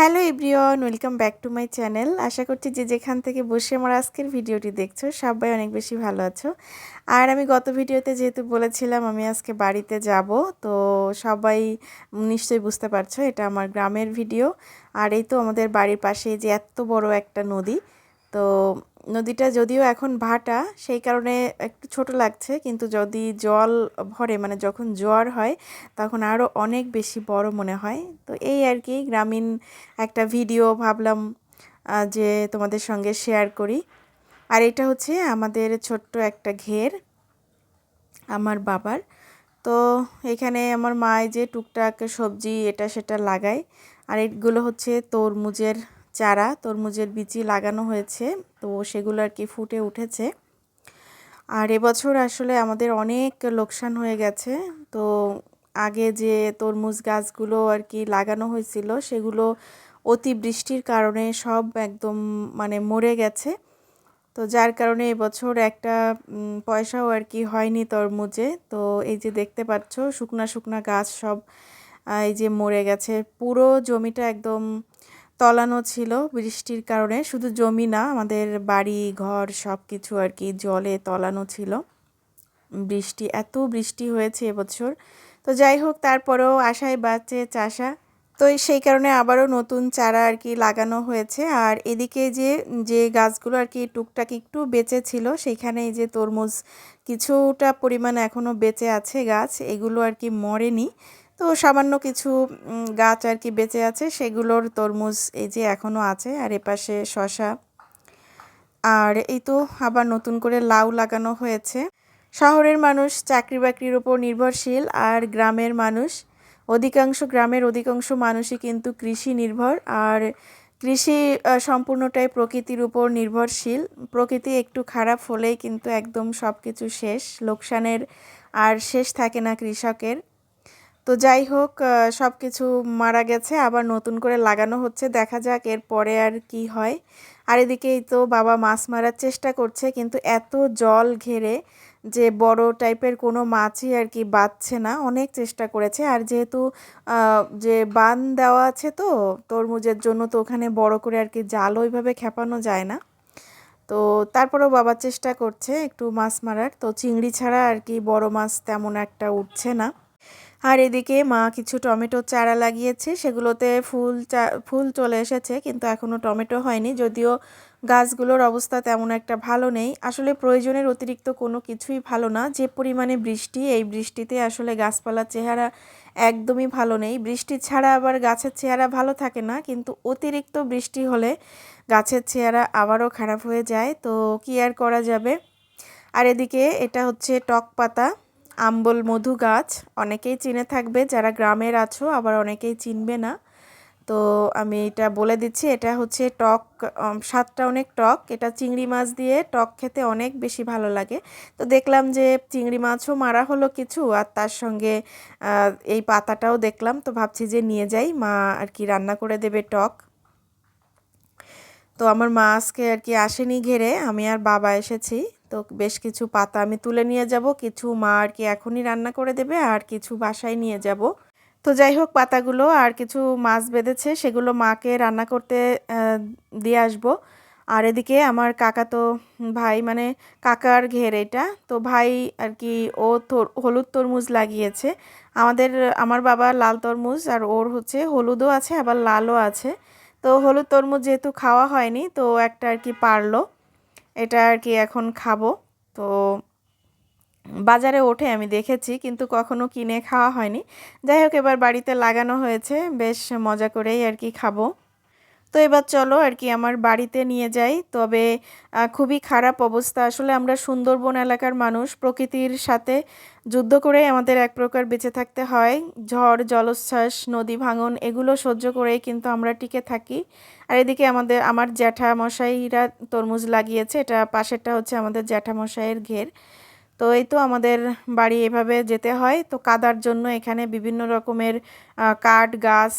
Hello everyone, welcome back to my channel. আশা করছি যে যেখান থেকে বসে আমার আজকের ভিডিওটি দেখছ, সবাই অনেক বেশি ভালো আছো। আর আমি গত ভিডিওতে যেহেতু বলেছিলাম আমি আজকে বাড়িতে যাব, তো সবাই নিশ্চয়ই বুঝতে পারছ এটা আমার গ্রামের ভিডিও। আর এই তো আমাদের বাড়ির পাশে যে এত বড় একটা নদী, তো নদীটা যদিও এখন ভাটা, সেই কারণে একটু ছোট লাগছে। কিন্তু যদি জল ভরে মানে যখন জোয়ার হয়, তখন আরও অনেক বেশি বড় মনে হয়। তো এই আর কি, গ্রামীণ একটা ভিডিও ভাবলাম যে তোমাদের সঙ্গে শেয়ার করি। আর এটা হচ্ছে আমাদের ছোট্ট একটা ঘের, আমার বাবার। তো এখানে আমার মায় যে টুকটাক সবজি, এটা সেটা লাগায়। আর এগুলো হচ্ছে তরমুজের চারা, তরমুজের বিচি লাগানো হয়েছে, তো সেগুলো আর কি ফুটে উঠেছে। আর এবছর আসলে আমাদের অনেক লোকসান হয়ে গেছে, তো আগে যে তরমুজ গাছগুলো আর কি লাগানো হয়েছিল, সেগুলো অতি বৃষ্টির কারণে সব একদম মানে মরে গেছে। তো যার কারণে এবছর একটা পয়সাও আর কি হয়নি তরমুজে। তো এই যে দেখতে পাচ্ছ, শুকনা শুকনা গাছ সব এই যে মরে গেছে। পুরো জমিটা একদম তলানো ছিল বৃষ্টির কারণে। শুধু জমি না, আমাদের বাড়ি, ঘর সব কিছু আর কি জলে তলানো ছিল। বৃষ্টি, এত বৃষ্টি হয়েছে এবছর। তো যাই হোক, তারপরেও আশায় বাঁচে চাষা। তো সেই কারণে আবারও নতুন চারা আর কি লাগানো হয়েছে। আর এদিকে যে যে গাছগুলো আর কি টুকটাক একটু বেঁচে ছিল, সেইখানে যে তরমুজ কিছুটা পরিমাণ এখনও বেঁচে আছে গাছ। এগুলো আর কি মরেনি। তো সামান্য কিছু গাছ আর কি বেঁচে আছে, সেগুলোর তরমুজ এই যে এখনও আছে, আর এপাশে শশা আর এই তো আবার নতুন করে লাউ লাগানো হয়েছে। শহরের মানুষ চাকরি বাকরির উপর নির্ভরশীল, আর গ্রামের মানুষ, অধিকাংশ গ্রামের অধিকাংশ মানুষই কিন্তু কৃষি নির্ভর, আর কৃষি সম্পূর্ণটাই প্রকৃতির উপর নির্ভরশীল। প্রকৃতি একটু খারাপ হলেই কিন্তু একদম সব কিছু শেষ, লোকসানের আর শেষ থাকে না কৃষকের। তো যাই হোক সব কিছু মারা গেছে, আবার নতুন করে লাগানো হচ্ছে, দেখা যাক এর পরে আর কি হয়। আর এদিকেই তো বাবা মাছ মারার চেষ্টা করছে, কিন্তু এত জল ঘেরে যে বড় টাইপের কোনো মাছই আর কি বাঁচছে না, অনেক চেষ্টা করেছে। আর যেহেতু যে বান দেওয়া আছে তো, তরমুজের জন্য তো ওখানে বড় করে আর কি জাল ওইভাবে খেপানো যায় না। তো তারপরেও বাবা চেষ্টা করছে একটু মাছ মারার, তো চিংড়ি ছাড়া আর কি বড় মাছ তেমন একটা উঠছে না। আর এদিকে মা কিছু টমেটো চারা লাগিয়েছে, সেগুলোতে ফুল ফুল চলে এসেছে, কিন্তু এখনও টমেটো হয়নি। যদিও গাছগুলোর অবস্থা তেমন একটা ভালো নেই। আসলে প্রয়োজনের অতিরিক্ত কোনো কিছুই ভালো না। যে পরিমাণে বৃষ্টি, এই বৃষ্টিতে আসলে গাছপালার চেহারা একদমই ভালো নেই। বৃষ্টি ছাড়া আবার গাছের চেহারা ভালো থাকে না, কিন্তু অতিরিক্ত বৃষ্টি হলে গাছের চেহারা আবারও খারাপ হয়ে যায়। তো কি আর করা যাবে? আর এদিকে এটা হচ্ছে টক পাতা। আম্বল মধু গাছ অনেকেই চিনে থাকবে, যারা গ্রামের আছো আবার অনেকেই চিনবে না। তো আমি এটা বলে দিচ্ছি, এটা হচ্ছে টক স্বাদটা অনেক টক। এটা চিংড়ি মাছ দিয়ে টক খেতে অনেক বেশি ভালো লাগে। তো দেখলাম যে চিংড়ি মাছও মারা হলো কিছু, আর তার সঙ্গে এই পাতাটাও দেখলাম। তো ভাবছি যে নিয়ে যাই, মা আর কি রান্না করে দেবে টক। তো আমার মা আজকে আর কি আসেনি ঘেরে, আমি আর বাবা এসেছি। তো বেশ কিছু পাতা আমি তুলে নিয়ে যাব, কিছু মা আর কি এখনই রান্না করে দেবে, আর কিছু বাসায় নিয়ে যাব। তো যাই হোক, পাতাগুলো আর কিছু মাছ বেঁধেছে, সেগুলো মাকে রান্না করতে দিয়ে আসব। আর এদিকে আমার কাকা তো ভাই মানে কাকার ঘের এটা। তো ভাই আর কি, ও হলুদ তরমুজ লাগিয়েছে। আমাদের, আমার বাবা লাল তরমুজ আর ওর হচ্ছে হলুদও আছে, আবার লালও আছে। তো হলুদ তরমুজ যেহেতু খাওয়া হয়নি, তো একটা আর কি পারল। এটা আর কি এখন খাব। তো বাজারে ওঠে, আমি দেখেছি, কিন্তু কখনো কিনে খাওয়া হয়নি। যাই হোক, এবার বাড়িতে লাগানো হয়েছে, বেশ মজা করেই আর কি খাব। তো এবার চলো আর কি আমার বাড়িতে নিয়ে যাই। তবে খুবই খারাপ অবস্থা। আসলে আমরা সুন্দরবন এলাকার মানুষ, প্রকৃতির সাথে যুদ্ধ করে আমাদের এক প্রকার বেঁচে থাকতে হয়। ঝড়, জলোচ্ছ্বাস, নদী ভাঙন, এগুলো সহ্য করেই কিন্তু আমরা টিকে থাকি। আর এদিকে আমাদের, আমার জ্যাঠামশাইরা তরমুজ লাগিয়েছে। এটা পাশেরটা হচ্ছে আমাদের জ্যাঠামশাইয়ের ঘের। তো এই তো আমাদের বাড়ি এভাবে যেতে হয়। তো কাদার জন্য এখানে বিভিন্ন রকমের কাঠ, গাছ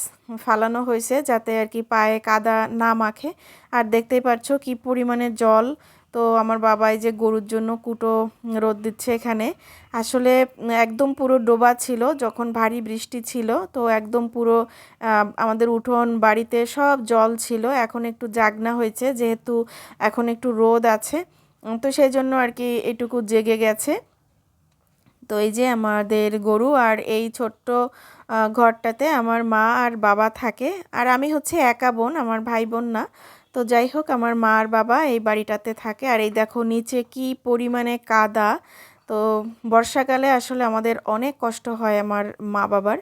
ফালানো হয়েছে যাতে আর কি পায়ে কাদা না মাখে। আর দেখতেই পাচ্ছ কি পরিমাণে জল। তো আমার বাবাই যে গরুর জন্য কুটো রোদ দিচ্ছে এখানে। আসলে একদম পুরো ডোবা ছিল যখন ভারী বৃষ্টি ছিল। তো একদম পুরো আমাদের উঠোন বাড়িতে সব জল ছিল। এখন একটু জাগনা হয়েছে যেহেতু এখন একটু রোদ আছে। তো সেই জন্য আর কি এটুকু জেগে গেছে। তো এই যে আমাদের গরু আর এই ছোট্ট ঘরটাতে আমার মা আর বাবা থাকে। আর আমি হচ্ছে একা বোন, আমার ভাই বোন না। তো যাই হোক, আমার মা আর বাবা এই বাড়িটাতে থাকে। আর এই দেখো নিচে কি পরিমাণে কাদা। তো বর্ষাকালে আসলে আমাদের অনেক কষ্ট হয় আমার মা বাবার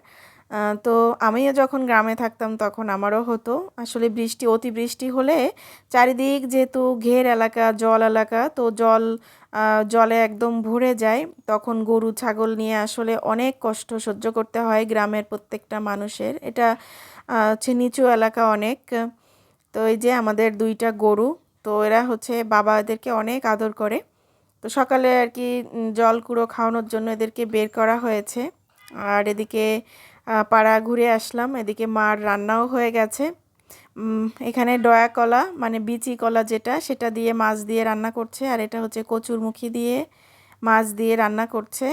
তো আমিও যখন গ্রামে থাকতাম তখন আমারও হতো। আসলে বৃষ্টি, অতিবৃষ্টি হলে চারিদিক যেহেতু ঘের এলাকা, জল এলাকা, তো জল জলে একদম ভরে যায়। তখন গরু, ছাগল নিয়ে আসলে অনেক কষ্ট সহ্য করতে হয় গ্রামের প্রত্যেকটা মানুষের। এটা হচ্ছে নিচু এলাকা অনেক। তো এই যে আমাদের দুইটা গরু, তো এরা হচ্ছে বাবা এদেরকে অনেক আদর করে। তো সকালে আর কি জল কুড়ো খাওয়ানোর জন্য এদেরকে বের করা হয়েছে। আর এদিকে পাড়া ঘুরে আসলাম, এদিকে মার রান্নাও হয়ে গেছে। এখানে ডয়া কলা মানে বিচি কলা যেটা, সেটা দিয়ে মাছ দিয়ে রান্না করছে, আর এটা হচ্ছে কচুরমুখী দিয়ে মাছ দিয়ে রান্না করছে।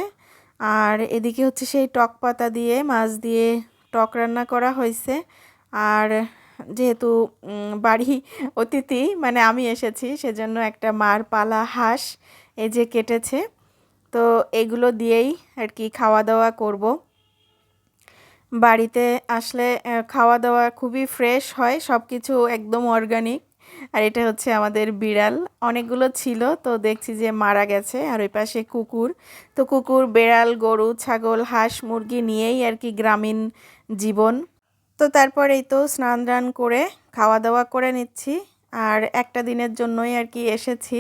আর এদিকে হচ্ছে সেই টক পাতা দিয়ে মাছ দিয়ে টক রান্না করা হয়েছে। আর যেহেতু বাড়ি অতিথি মানে আমি এসেছি, সেজন্য একটা মার পালা হাঁস এই যে কেটেছে। তো এগুলো দিয়েই আর কি খাওয়া দাওয়া করব। বাড়িতে আসলে খাওয়া দাওয়া খুবই ফ্রেশ হয় সব কিছু একদম অর্গানিক আর এটা হচ্ছে আমাদের বিড়াল। অনেকগুলো ছিল, তো দেখছি যে মারা গেছে, আর ওই পাশে কুকুর। তো কুকুর, বেড়াল, গরু, ছাগল, হাঁস, মুরগি নিয়েই আর কি গ্রামীণ জীবন। তো তারপরেই তো স্নান দান করে খাওয়া দাওয়া করে নিচ্ছি। আর একটা দিনের জন্যই আর কি এসেছি।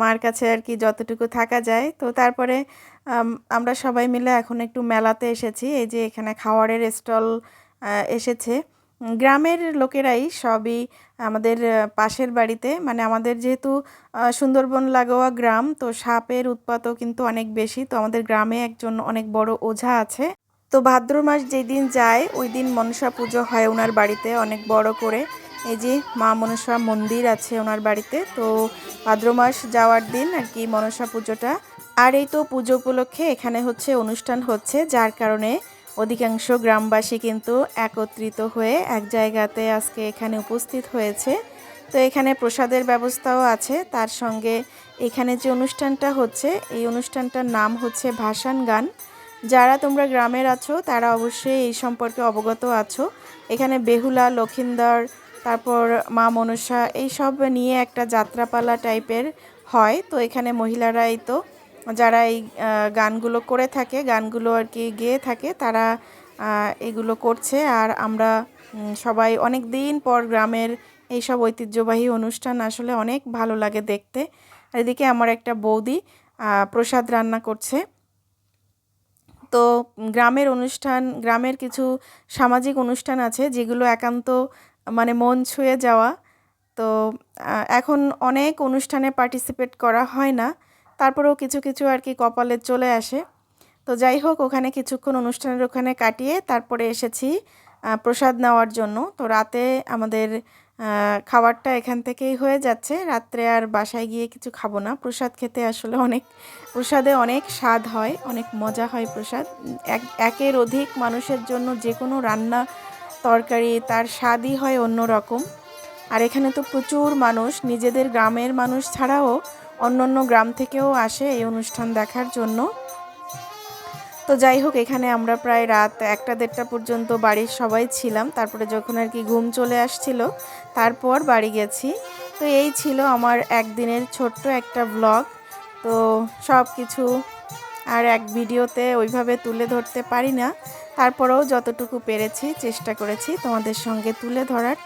মার কাছে আর কি যতটুকু থাকা যায়। তো তারপরে আমরা সবাই মিলে এখন একটু মেলাতে এসেছি। এই যে এখানে খাওয়ারের স্টল এসেছে। গ্রামের লোকেরাই সবই আমাদের পাশের বাড়িতে। মানে আমাদের যেহেতু সুন্দরবন লাগোয়া গ্রাম, তো সাপের উৎপাতও কিন্তু অনেক বেশি। তো আমাদের গ্রামে একজন অনেক বড় ওঝা আছে। তো ভাদ্র মাস যেদিন যায় ওই দিন মনসা পুজো হয় ওনার বাড়িতে অনেক বড় করে। এই যে মা মনসা মন্দির আছে ওনার বাড়িতে, তো ভাদ্র মাস যাওয়ার দিন আর কি মনসা পুজোটা। আর এই তো পুজো উপলক্ষে এখানে হচ্ছে অনুষ্ঠান হচ্ছে, যার কারণে অধিকাংশ গ্রামবাসী কিন্তু একত্রিত হয়ে এক জায়গাতে আজকে এখানে উপস্থিত হয়েছে। তো এখানে প্রসাদের ব্যবস্থাও আছে, তার সঙ্গে এখানে যে অনুষ্ঠানটা হচ্ছে, এই অনুষ্ঠানটার নাম হচ্ছে ভাসান গান। যারা তোমরা গ্রামের আছো, তারা অবশ্যই এই সম্পর্কে অবগত আছো। এখানে বেহুলা, লক্ষিন্দর তারপর মা মনসা এই সব নিয়ে একটা যাত্রাপালা টাইপের হয়। তো এখানে মহিলারাই তো, যারা এই গানগুলো করে থাকে, গানগুলো আর কি গেয়ে থাকে, তারা এগুলো করছে। আর আমরা সবাই অনেক দিন পর গ্রামের এইসব ঐতিহ্যবাহী অনুষ্ঠান আসলে অনেক ভালো লাগে দেখতে। আর এদিকে আমার একটা বৌদি প্রসাদ রান্না করছে। তো গ্রামের অনুষ্ঠান, গ্রামের কিছু সামাজিক অনুষ্ঠান আছে যেগুলো একান্ত মানে মন ছুঁয়ে যাওয়া। তো এখন অনেক অনুষ্ঠানে পার্টিসিপেট করা হয় না। তারপরেও কিছু কিছু আর কি কপালে চলে আসে। তো যাই হোক, ওখানে কিছুক্ষণ অনুষ্ঠানের ওখানে কাটিয়ে তারপরে এসেছি প্রসাদ নেওয়ার জন্য। তো রাতে আমাদের খাবারটা এখান থেকেই হয়ে যাচ্ছে। রাত্রে আর বাসায় গিয়ে কিছু খাব না। প্রসাদ খেতে আসলে অনেক, প্রসাদে অনেক স্বাদ হয়, অনেক মজা হয় প্রসাদ। এক, একের অধিক মানুষের জন্য যে কোনো রান্না তরকারি, তার স্বাদই হয় অন্য রকম আর এখানে তো প্রচুর মানুষ, নিজেদের গ্রামের মানুষ ছাড়াও অন্য অন্য গ্রাম থেকেও আসে এই অনুষ্ঠান দেখার জন্য। তো যাই হোক, এখানে আমরা প্রায় রাত একটা, দেড়টা পর্যন্ত বাড়ির সবাই ছিলাম। তারপরে যখন আর কি ঘুম চলে আসছিল, তারপর বাড়ি গেছি। তো এই ছিল আমার একদিনের ছোট্ট একটা ব্লগ তো সব কিছু আর এক ভিডিওতে ওইভাবে তুলে ধরতে পারি না। তারপরেও যতটুকু পেরেছি চেষ্টা করেছি তোমাদের সঙ্গে তুলে ধরার।